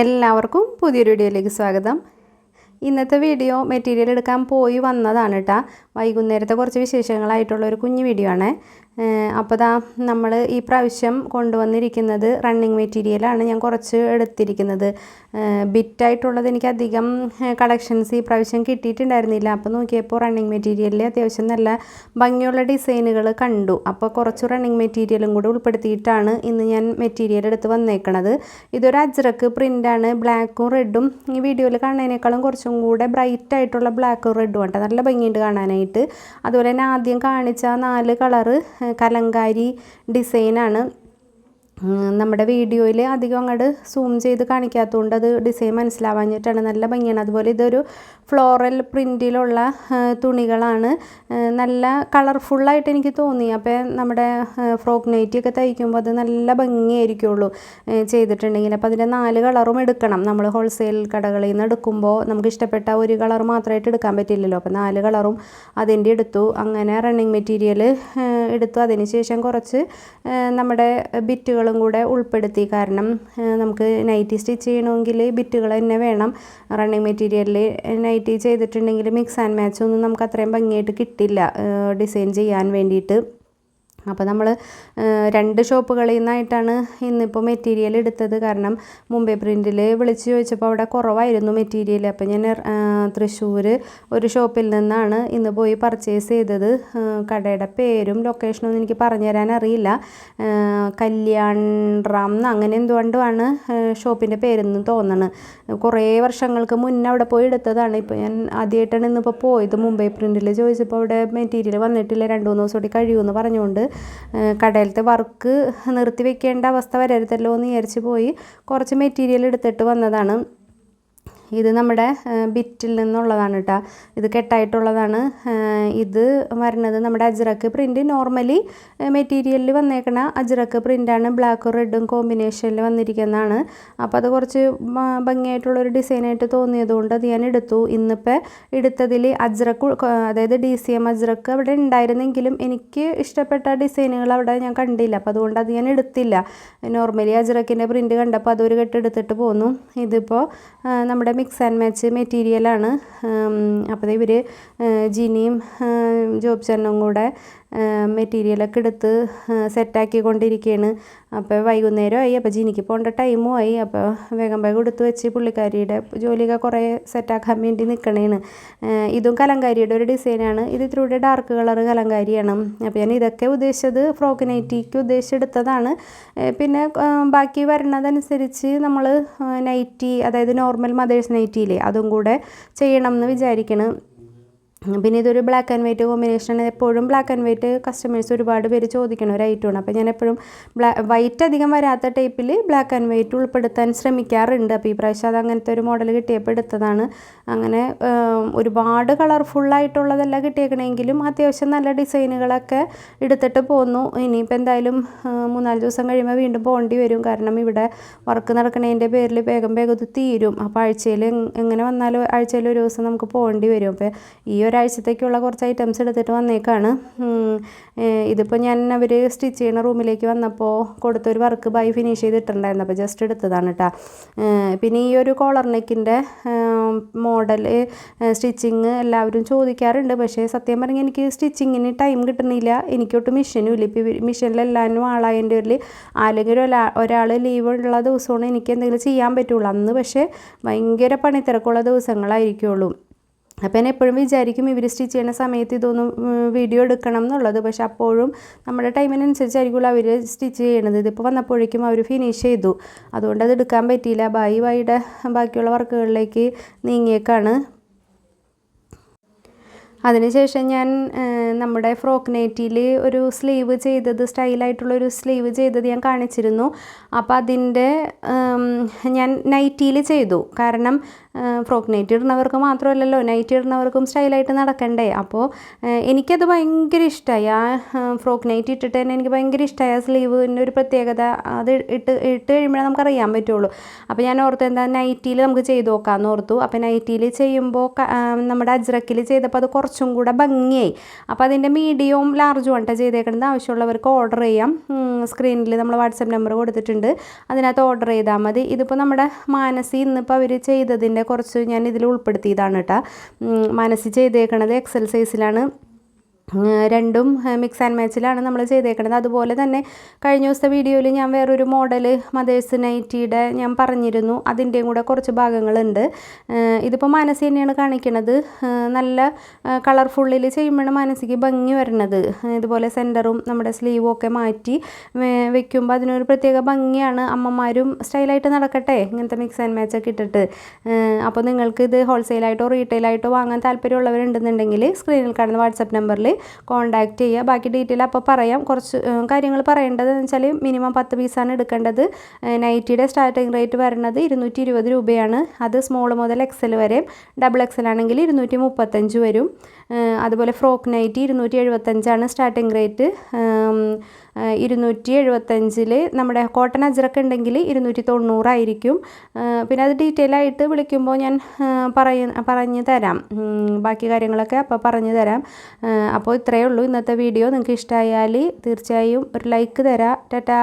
എല്ലാവർക്കും പുതിയൊരു വീഡിയോയിലേക്ക് സ്വാഗതം. ഇന്നത്തെ വീഡിയോ മെറ്റീരിയൽ എടുക്കാൻ പോയി വന്നതാണ് കേട്ടോ വൈകുന്നേരത്തെ കുറച്ച് വിശേഷങ്ങളായിട്ടുള്ള ഒരു കുഞ്ഞു വീഡിയോ ആണ്. അപ്പോൾ ദാ നമ്മൾ ഈ പ്രാവശ്യം കൊണ്ടുവന്നിരിക്കുന്നത് റണ്ണിങ് മെറ്റീരിയലാണ് ഞാൻ കുറച്ച് എടുത്തിരിക്കുന്നത്. ബിറ്റായിട്ടുള്ളത് എനിക്ക് അധികം കളക്ഷൻസ് ഈ പ്രാവശ്യം കിട്ടിയിട്ടുണ്ടായിരുന്നില്ല. അപ്പോൾ നോക്കിയപ്പോൾ റണ്ണിങ് മെറ്റീരിയലിൽ അത്യാവശ്യം നല്ല ഭംഗിയുള്ള ഡിസൈനുകൾ കണ്ടു. അപ്പോൾ കുറച്ച് റണ്ണിങ് മെറ്റീരിയലും കൂടി ഉൾപ്പെടുത്തിയിട്ടാണ് ഇന്ന് ഞാൻ മെറ്റീരിയൽ എടുത്ത് വന്നേക്കണത്. ഇതൊരു അജ്രക്ക് പ്രിന്റാണ് ബ്ലാക്കും റെഡും ഈ വീഡിയോയിൽ കാണുന്നതിനേക്കാളും കുറച്ചും കൂടെ ബ്രൈറ്റ് ആയിട്ടുള്ള ബ്ലാക്കും റെഡും ഉണ്ട് നല്ല ഭംഗിയുണ്ട് കാണാനായിട്ട്. അതുപോലെ തന്നെ ആദ്യം കാണിച്ച നാല് കളറ് കലങ്കാരി ഡിസൈനാണ്. നമ്മുടെ വീഡിയോയിൽ അധികം അങ്ങോട്ട് സൂം ചെയ്ത് കാണിക്കാത്തതുകൊണ്ട് അത് ഡിസൈൻ മനസ്സിലാവാഞ്ഞിട്ടാണ്. നല്ല ഭംഗിയാണ്. അതുപോലെ ഇതൊരു ഫ്ലോറൽ പ്രിന്റിലുള്ള തുണികളാണ്. നല്ല കളർഫുള്ളായിട്ട് എനിക്ക് തോന്നി. അപ്പോൾ നമ്മുടെ ഫ്രോക്ക് നൈറ്റിയൊക്കെ തയ്ക്കുമ്പോൾ അത് നല്ല ഭംഗിയായിരിക്കുള്ളൂ ചെയ്തിട്ടുണ്ടെങ്കിൽ. അപ്പോൾ അതിന്റെ നാല് കളറും എടുക്കണം. നമ്മൾ ഹോൾസെയിൽ കടകളിൽ നിന്ന് എടുക്കുമ്പോൾ നമുക്ക് ഇഷ്ടപ്പെട്ട ഒരു കളർ മാത്രമായിട്ട് എടുക്കാൻ പറ്റില്ലല്ലോ. അപ്പോൾ നാല് കളറും അതിന്റെ എടുത്തു. അങ്ങനെ റണ്ണിങ് മെറ്റീരിയൽ എടുത്തു. അതിന് ശേഷം കുറച്ച് നമ്മുടെ ബിറ്റുകളും കൂടെ ഉൾപ്പെടുത്തി. കാരണം നമുക്ക് നൈറ്റി സ്റ്റിച്ച് ചെയ്യണമെങ്കിൽ ബിറ്റുകൾ തന്നെ വേണം. റണ്ണിങ് മെറ്റീരിയലിൽ നൈറ്റി ചെയ്തിട്ടുണ്ടെങ്കിൽ മിക്സ് ആൻഡ് മാച്ച് ഒന്നും നമുക്ക് അത്രയും ഭംഗിയായിട്ട് കിട്ടില്ല ഡിസൈൻ ചെയ്യാൻ വേണ്ടിയിട്ട്. അപ്പോൾ നമ്മൾ രണ്ട് ഷോപ്പുകളിൽ നിന്നായിട്ടാണ് ഇന്നിപ്പോൾ മെറ്റീരിയൽ എടുത്തത്. കാരണം മുംബൈ പ്രിന്റിൽ വിളിച്ച് ചോദിച്ചപ്പോൾ അവിടെ കുറവായിരുന്നു മെറ്റീരിയൽ. അപ്പോൾ ഞാൻ തൃശ്ശൂർ ഒരു ഷോപ്പിൽ നിന്നാണ് ഇന്ന് പോയി പർച്ചേസ് ചെയ്തത്. കടയുടെ പേരും ലൊക്കേഷനൊന്നും എനിക്ക് പറഞ്ഞു തരാൻ അറിയില്ല. കല്യാൺറാം എന്ന് അങ്ങനെ എന്തുകൊണ്ടുമാണ് ഷോപ്പിന്റെ പേരെന്ന് തോന്നണത് കുറേ വർഷങ്ങൾക്ക് മുന്നേ അവിടെ പോയി എടുത്തതാണ്. ഇപ്പോൾ ഞാൻ ആദ്യമായിട്ടാണ് ഇന്നിപ്പോൾ പോയത്. മുംബൈ പ്രിന്റിൽ ചോദിച്ചപ്പോൾ അവിടെ മെറ്റീരിയൽ വന്നിട്ടില്ല. രണ്ട് മൂന്ന് ദിവസം കൂടി കഴിയുമെന്ന് പറഞ്ഞുകൊണ്ട് കടയിലത്തെ വർക്ക് നിർത്തി വെക്കേണ്ട അവസ്ഥ വരരുതല്ലോ എന്ന് വിചാരിച്ച് പോയി കുറച്ച് മെറ്റീരിയൽ എടുത്തിട്ട് വന്നതാണ്. ഇത് നമ്മുടെ ബിറ്റിൽ നിന്നുള്ളതാണ് കേട്ടോ ഇത് കെട്ടായിട്ടുള്ളതാണ്. ഇത് വരുന്നത് നമ്മുടെ അജ്രക്ക് പ്രിന്റ് നോർമലി മെറ്റീരിയലിൽ വന്നേക്കണ അജ്രക്ക് പ്രിന്റാണ് ബ്ലാക്കും റെഡും കോമ്പിനേഷനിൽ വന്നിരിക്കുന്നതാണ്. അപ്പോൾ അത് കുറച്ച് ഭംഗിയായിട്ടുള്ളൊരു ഡിസൈനായിട്ട് തോന്നിയതുകൊണ്ട് അത് ഞാൻ എടുത്തു. ഇന്നിപ്പോൾ എടുത്തതിൽ അജ്രക്ക് അതായത് ഡി സി എം അജ്രക്ക് അവിടെ ഉണ്ടായിരുന്നെങ്കിലും എനിക്ക് ഇഷ്ടപ്പെട്ട ഡിസൈനുകൾ അവിടെ ഞാൻ കണ്ടില്ല. അപ്പോൾ അതുകൊണ്ട് അത് ഞാൻ എടുത്തില്ല. നോർമലി അജ്രക്കിന്റെ പ്രിന്റ് കണ്ടപ്പോൾ അതൊരു കെട്ടെടുത്തിട്ട് പോന്നു. ഇതിപ്പോൾ നമ്മുടെ മിക്സ് ആൻഡ് മാച്ച് മെറ്റീരിയലാണ് അപ്പോൾ ഇവർ ജിനിയും ജോബ് ചെന്നും കൂടെ മെറ്റീരിയലൊക്കെ എടുത്ത് സെറ്റാക്കി കൊണ്ടിരിക്കുകയാണ് അപ്പോൾ വൈകുന്നേരമായി അപ്പോൾ ജിനിക്ക് പോകേണ്ട ടൈമും ആയി. അപ്പോൾ വേഗം വേഗം എടുത്ത് വെച്ച് പുള്ളിക്കാരിയുടെ ജോലിയൊക്കെ കുറേ സെറ്റാക്കാൻ വേണ്ടി നിൽക്കണേണ് ഇതും കലങ്കാരിയുടെ ഒരു ഡിസൈനാണ് ഇത് ഇത്തിരി ഡാർക്ക് കളർ കലങ്കാരിയാണ്. അപ്പോൾ ഞാൻ ഇതൊക്കെ ഉദ്ദേശിച്ചത് ഫ്രോക്ക് നൈറ്റിക്ക് ഉദ്ദേശിച്ചെടുത്തതാണ് പിന്നെ ബാക്കി വരുന്നതനുസരിച്ച് നമ്മൾ നൈറ്റി അതായത് നോർമൽ മദേഴ്സ് നൈറ്റിയില്ലേ അതും കൂടെ ചെയ്യണം എന്ന് വിചാരിക്കണം. പിന്നെ ഇതൊരു ബ്ലാക്ക് ആൻഡ് വൈറ്റ് കോമ്പിനേഷനാണ് എപ്പോഴും ബ്ലാക്ക് ആൻഡ് വൈറ്റ് കസ്റ്റമേഴ്സ് ഒരുപാട് പേര് ചോദിക്കണ ഒരു ഐറ്റമാണ് അപ്പോൾ ഞാൻ എപ്പോഴും ബ്ലാ വൈറ്റ് അധികം വരാത്ത ടൈപ്പിൽ ബ്ലാക്ക് ആൻഡ് വൈറ്റ് ഉൾപ്പെടുത്താൻ ശ്രമിക്കാറുണ്ട്. അപ്പോൾ ഈ പ്രാവശ്യം അത് അങ്ങനത്തെ ഒരു മോഡൽ കിട്ടിയപ്പോൾ എടുത്തതാണ്. അങ്ങനെ ഒരുപാട് കളർഫുള്ളായിട്ടുള്ളതല്ല കിട്ടിയേക്കണമെങ്കിലും അത്യാവശ്യം നല്ല ഡിസൈനുകളൊക്കെ എടുത്തിട്ട് പോന്നു. ഇനിയിപ്പോൾ എന്തായാലും മൂന്നാൽ ദിവസം കഴിയുമ്പോൾ വീണ്ടും പോകേണ്ടി വരും. കാരണം ഇവിടെ വർക്ക് നടക്കണതിന്റെ പേരിൽ വേഗം വേഗം തീരും. അപ്പോൾ ആഴ്ചയിൽ എങ്ങനെ വന്നാലും ആഴ്ചയിൽ ഒരു ദിവസം നമുക്ക് പോകേണ്ടി വരും. അപ്പോൾ ഈ ഒരാഴ്ചത്തേക്കുള്ള കുറച്ച് ഐറ്റംസ് എടുത്തിട്ട് വന്നേക്കാണ്. ഇതിപ്പോൾ ഞാൻ അവർ സ്റ്റിച്ച് ചെയ്യുന്ന റൂമിലേക്ക് വന്നപ്പോൾ കൊടുത്തൊരു വർക്ക് ബൈ ഫിനിഷ് ചെയ്തിട്ടുണ്ടായിരുന്നു. അപ്പോൾ ജസ്റ്റ് എടുത്തതാണ് കേട്ടോ പിന്നെ ഈ ഒരു കോളർ നെക്കിന്റെ മോഡൽ സ്റ്റിച്ചിങ് എല്ലാവരും ചോദിക്കാറുണ്ട്. പക്ഷേ സത്യം പറഞ്ഞാൽ എനിക്ക് സ്റ്റിച്ചിങ്ങിന് ടൈം കിട്ടുന്നില്ല. എനിക്കൊട്ട് മിഷനും ഇല്ല. ഇപ്പോൾ മിഷനിലെല്ലാവരും ആളായതിന്റെ ഒരു അല്ലെങ്കിൽ ഒരാ ഒരാൾ ലീവ് ഉള്ള ദിവസമാണ് എനിക്ക് എന്തെങ്കിലും ചെയ്യാൻ പറ്റുള്ളൂ. അന്ന് പക്ഷേ ഭയങ്കര പണിത്തിരക്കുള്ള ദിവസങ്ങളായിരിക്കുള്ളൂ. അപ്പോൾ ഞാൻ എപ്പോഴും വിചാരിക്കും ഇവർ സ്റ്റിച്ച് ചെയ്യുന്ന സമയത്ത് ഇതൊന്നും വീഡിയോ എടുക്കണം എന്നുള്ളത്. പക്ഷേ അപ്പോഴും നമ്മുടെ ടൈമിനനുസരിച്ചായിരിക്കുമല്ലോ അവർ സ്റ്റിച്ച് ചെയ്യണത്. ഇതിപ്പോൾ വന്നപ്പോഴേക്കും അവർ ഫിനിഷ് ചെയ്തു. അതുകൊണ്ട് അത് എടുക്കാൻ പറ്റിയില്ല. ബായി ബായിയുടെ ബാക്കിയുള്ള വർക്കുകളിലേക്ക് നീങ്ങിയേക്കാണ്. അതിനുശേഷം ഞാൻ നമ്മുടെ ഫ്രോക്ക് നൈറ്റിയിൽ ഒരു സ്ലീവ് ചെയ്തത് സ്റ്റൈലായിട്ടുള്ളൊരു സ്ലീവ് ചെയ്തത് ഞാൻ കാണിച്ചിരുന്നു. അപ്പോൾ അതിന്റെ ഞാൻ നൈറ്റിയിൽ ചെയ്തു. കാരണം ഫ്രോക്ക് നൈറ്റ് ഇടുന്നവർക്ക് മാത്രമല്ലല്ലോ നൈറ്റ് ഇടുന്നവർക്കും സ്റ്റൈലായിട്ട് നടക്കണ്ടേ? അപ്പോൾ എനിക്കത് ഭയങ്കര ഇഷ്ടമായി ആ ഫ്രോക്ക് നൈറ്റ് ഇട്ടിട്ട് തന്നെ എനിക്ക് ഭയങ്കര ഇഷ്ടമായി ആ സ്ലീവിന്റെ ഒരു പ്രത്യേകത അത് ഇട്ട് ഇട്ട് കഴിയുമ്പോഴേ നമുക്കറിയാൻ പറ്റുള്ളൂ. അപ്പോൾ ഞാൻ ഓർത്തു എന്താ നൈറ്റിയിൽ നമുക്ക് ചെയ്ത് നോക്കാമെന്ന് ഓർത്തു. അപ്പോൾ നൈറ്റിയിൽ ചെയ്യുമ്പോൾ നമ്മുടെ അജ്രക്കിൽ ചെയ്തപ്പോൾ അത് കുറച്ചും കൂടെ ഭംഗിയായി. അപ്പോൾ അതിന്റെ മീഡിയവും ലാർജും ആയിട്ട് ചെയ്തേക്കുന്നത് ആവശ്യമുള്ളവർക്ക് ഓർഡർ ചെയ്യാം. സ്ക്രീനിൽ നമ്മൾ വാട്സപ്പ് നമ്പർ കൊടുത്തിട്ടുണ്ട്. അതിനകത്ത് ഓർഡർ ചെയ്താൽ മതി. ഇതിപ്പോൾ നമ്മുടെ മാനസി ഇന്നിപ്പോൾ അവർ ചെയ്തതിന്റെ കുറച്ച് ഞാൻ ഇതിൽ ഉൾപ്പെടുത്തിയതാണ് കേട്ടോ. മനസ്സിൽ ചെയ്തേക്കണത് എക്സൽ സൈസിലാണ് രണ്ടും മിക്സ് ആൻഡ് മാച്ചിലാണ് നമ്മൾ ചെയ്തേക്കുന്നത് അതുപോലെ തന്നെ കഴിഞ്ഞ ദിവസത്തെ വീഡിയോയിൽ ഞാൻ വേറൊരു മോഡൽ മദേഴ്സ് നൈറ്റിയുടെ ഞാൻ പറഞ്ഞിരുന്നു. അതിന്റെയും കൂടെ കുറച്ച് ഭാഗങ്ങളുണ്ട്. ഇതിപ്പോൾ മാനസി തന്നെയാണ് കാണിക്കുന്നത് നല്ല കളർഫുള്ളിൽ ചെയ്യുമ്പോഴാണ് മാനസിക്ക് ഭംഗി വരുന്നത് ഇതുപോലെ സെന്ററും നമ്മുടെ സ്ലീവും ഒക്കെ മാറ്റി വെക്കുമ്പോൾ അതിനൊരു പ്രത്യേക ഭംഗിയാണ് അമ്മമാരും സ്റ്റൈലായിട്ട് നടക്കട്ടെ ഇങ്ങനത്തെ മിക്സ് ആൻഡ് മാച്ച് ഒക്കെ ഇട്ടിട്ട്. അപ്പോൾ നിങ്ങൾക്ക് ഇത് ഹോൾസെയിലായിട്ടോ റീറ്റെയിലായിട്ടോ വാങ്ങാൻ താല്പര്യമുള്ളവരുണ്ടെന്നുണ്ടെങ്കിൽ സ്ക്രീനിൽ കാണുന്ന വാട്സപ്പ് നമ്പറിൽ കോണ്ടാക്ട് ചെയ്യുക. ബാക്കി ഡീറ്റെയിൽ അപ്പോൾ പറയാം. കുറച്ച് കാര്യങ്ങൾ പറയേണ്ടത് എന്ന് വെച്ചാൽ മിനിമം പത്ത് പീസാണ് എടുക്കേണ്ടത്. നൈറ്റിയുടെ സ്റ്റാർട്ടിംഗ് റേറ്റ് വരുന്നത് ഇരുന്നൂറ്റി ഇരുപത് രൂപയാണ്. അത് സ്മോൾ മുതൽ എക്സൽ വരെ ഡബിൾ എക്സൽ ആണെങ്കിൽ ഇരുന്നൂറ്റി മുപ്പത്തഞ്ച് വരും അതുപോലെ ഫ്രോക്ക് നൈറ്റി ഇരുന്നൂറ്റി എഴുപത്തഞ്ചാണ് സ്റ്റാർട്ടിംഗ് റേറ്റ് ഇരുന്നൂറ്റി എഴുപത്തഞ്ചിൽ നമ്മുടെ കോട്ടൺ അജ്രക്ക് ഉണ്ടെങ്കിൽ ഇരുന്നൂറ്റി തൊണ്ണൂറായിരിക്കും പിന്നെ അത് ഡീറ്റെയിൽ ആയിട്ട് വിളിക്കുമ്പോൾ ഞാൻ പറയ പറഞ്ഞു തരാം. ബാക്കി കാര്യങ്ങളൊക്കെ അപ്പോൾ പറഞ്ഞു തരാം. അപ്പോൾ ഇത്രയേ ഉള്ളൂ ഇന്നത്തെ വീഡിയോ. നിങ്ങൾക്ക് ഇഷ്ടമായാൽ തീർച്ചയായും ഒരു ലൈക്ക് തരാം. ടാറ്റാ.